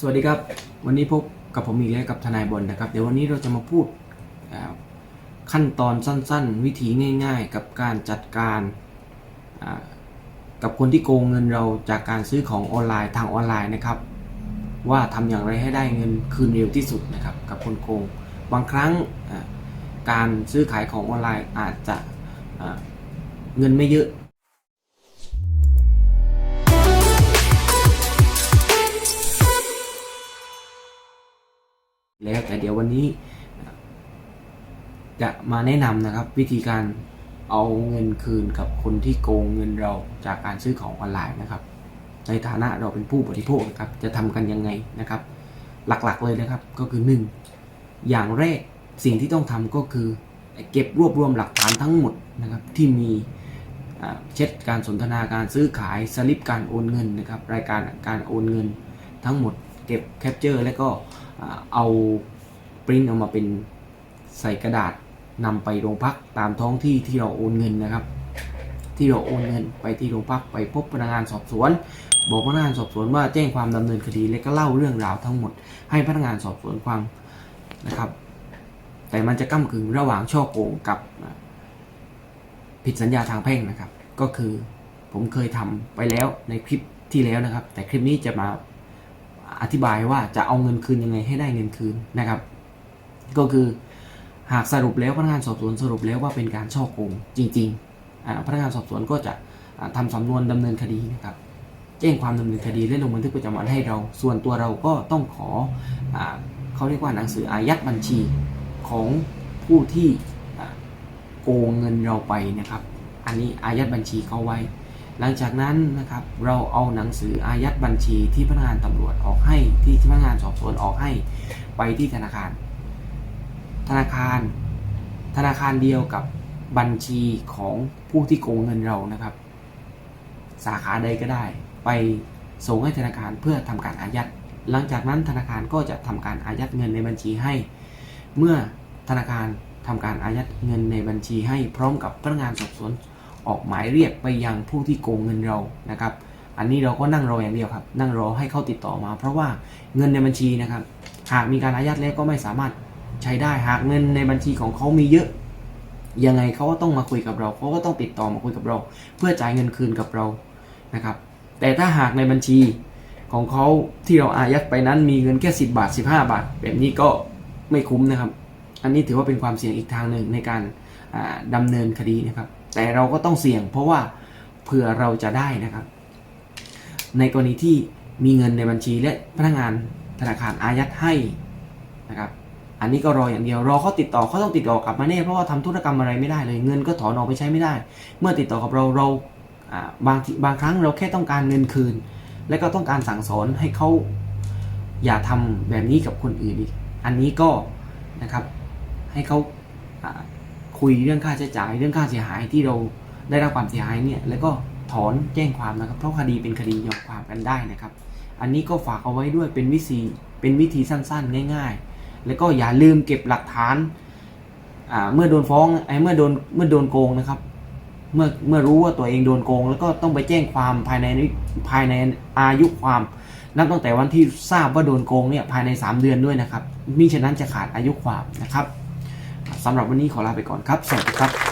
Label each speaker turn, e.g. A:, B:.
A: สวัสดีครับ วันนี้พบกับผมอีกแล้วกับทนายบอลนะครับ เดี๋ยววันนี้เราจะมาพูดขั้นตอนสั้น ๆ วิธีง่าย ๆ กับการจัดการกับคนที่โกงเงินเราจากการซื้อของออนไลน์ทางออนไลน์นะครับ ว่าทำอย่างไรให้ได้เงินคืนเร็วที่สุดนะครับ กับคนโกง บางครั้งการซื้อขายของออนไลน์อาจจะเงินไม่เยอะ แล้วแต่เดี๋ยววันนี้ จะมาแนะนำนะครับวิธีการเอาเงินคืนกับคนที่โกงเงินเราจากการซื้อของออนไลน์นะครับ ในฐานะเราเป็นผู้บริโภคนะครับจะทำกันยังไงนะครับ หลักๆเลยนะครับก็คือ 1. อย่างแรกสิ่งที่ต้องทำก็คือเก็บรวบรวมหลักฐานทั้งหมดนะครับที่มีเช็ดการสนทนาการซื้อขายสลิปการโอนเงินนะครับรายการการโอนเงินทั้งหมดเก็บแคปเจอร์แล้วก็ เอาปริ้นออกมาเป็นใส่กระดาษนำไปโรงพักตามท้องที่ที่เราโอนเงินนะครับ ที่เราโอนเงินไปที่โรงพักไปพบพนักงานสอบสวน บอกพนักงานสอบสวนว่าแจ้งความดำเนินคดีและก็เล่าเรื่องราวทั้งหมด ให้พนักงานสอบสวนฟังนะครับ แต่มันจะก้ากึ่งระหว่างช่อโกงกับผิดสัญญาทางแพ่งนะครับ ก็คือผมเคยทำไปแล้วในคลิปที่แล้วนะครับ แต่คลิปนี้จะมา อธิบายว่าจะเอาเงินคืนยังไงให้ได้เงินคืนนะครับ ก็คือหากสรุปแล้วพนักงานสอบสวนสรุปแล้วว่าเป็นการช่อโกงจริงๆพนักงานสอบสวนก็จะอ่าทำสำนวนดำเนินคดีนะครับ แจ้งความดำเนินคดีและลงบันทึกประจำวันให้เรา ส่วนตัวเราก็ต้องขออเขาเรียกว่าหนังสืออายัดบัญชีของผู้ที่โกงเงินเราไปนะครับ อันนี้อายัดบัญชีเขาไว้ หลังจากนั้นนะครับเราเอาหนังสืออายัดบัญชีที่พนักงานตำรวจออกให้ที่พนักงานสอบสวนออกให้ไปที่ธนาคาร ธนาคาร ธนาคารเดียวกับบัญชีของผู้ที่โกงเงินเรานะครับ สาขาใดก็ได้ ไปส่งให้ธนาคารเพื่อทำการอายัด หลังจากนั้นธนาคารก็จะทำการอายัดเงินในบัญชีให้ เมื่อธนาคารทำการอายัดเงินในบัญชีให้พร้อมกับพนักงานสอบสวน ออกหมายเรียกไปยังผู้ที่โกงเงินเรานะครับ อันนี้เราก็นั่งรออย่างเดียวครับ นั่งรอให้เขาติดต่อมา เพราะว่าเงินในบัญชีนะครับ หากมีการอายัดแล้วก็ไม่สามารถใช้ได้หากเงินในบัญชีของเขามีเยอะยังไงเขาก็ต้องมาคุยกับเราเขาก็ต้องติดต่อมาคุยกับเรา เพื่อจ่ายเงินคืนกับเรานะครับ แต่ถ้าหากในบัญชีของเขาที่เราอายัดไปนั้นมีเงินแค่10 บาท 15 บาท แบบนี้ก็ไม่คุ้มนะครับ อันนี้ถือว่าเป็นความเสี่ยงอีกทางหนึ่งในการอ่าดำเนินคดีนะครับ แต่เราก็ต้องเสี่ยง เพราะว่าเผื่อเราจะได้นะครับ ในกรณีที่มีเงินในบัญชีและพนักงานธนาคารอายัดให้นะครับ อันนี้ก็รออย่างเดียวรอเขาติดต่อเขาต้องติดต่อกลับมาแน่เพราะว่าทำธุรกรรมอะไรไม่ได้เลยเงินก็ถอนออกไปใช้ไม่ได้ เมื่อติดต่อกับเราเราบางทีบางครั้งเราแค่ต้องการเงินคืน และก็ต้องการสั่งสอนให้เขาอย่าทำแบบนี้กับคนอื่นอีก อันนี้ก็นะครับให้เขา คุยเรื่องค่าใช้จ่าย เรื่องค่าเสียหายที่เราได้รับความเสียหายเนี่ยแล้วก็ถอนแจ้งความนะครับ เพราะคดีเป็นคดียอมความกันได้นะครับ อันนี้ก็ฝากเอาไว้ด้วยเป็นวิธีเป็นวิธีสั้นๆ ง่าย ๆ แล้วก็อย่าลืมเก็บหลักฐานเมื่อโดนฟ้องไอ้เมื่อโดนเมื่อโดนโกงนะครับ เมื่อเมื่อรู้ว่าตัวเองโดนโกง แล้วก็ต้องไปแจ้งความภายในภายในอายุความนับตั้งแต่วันที่ทราบว่าโดนโกงเนี่ยภายใน 3 เดือนด้วยนะครับมิฉะนั้นจะขาดอายุความนะครับ สำหรับวันนี้ขอลาไปก่อนครับ สวัสดีครับ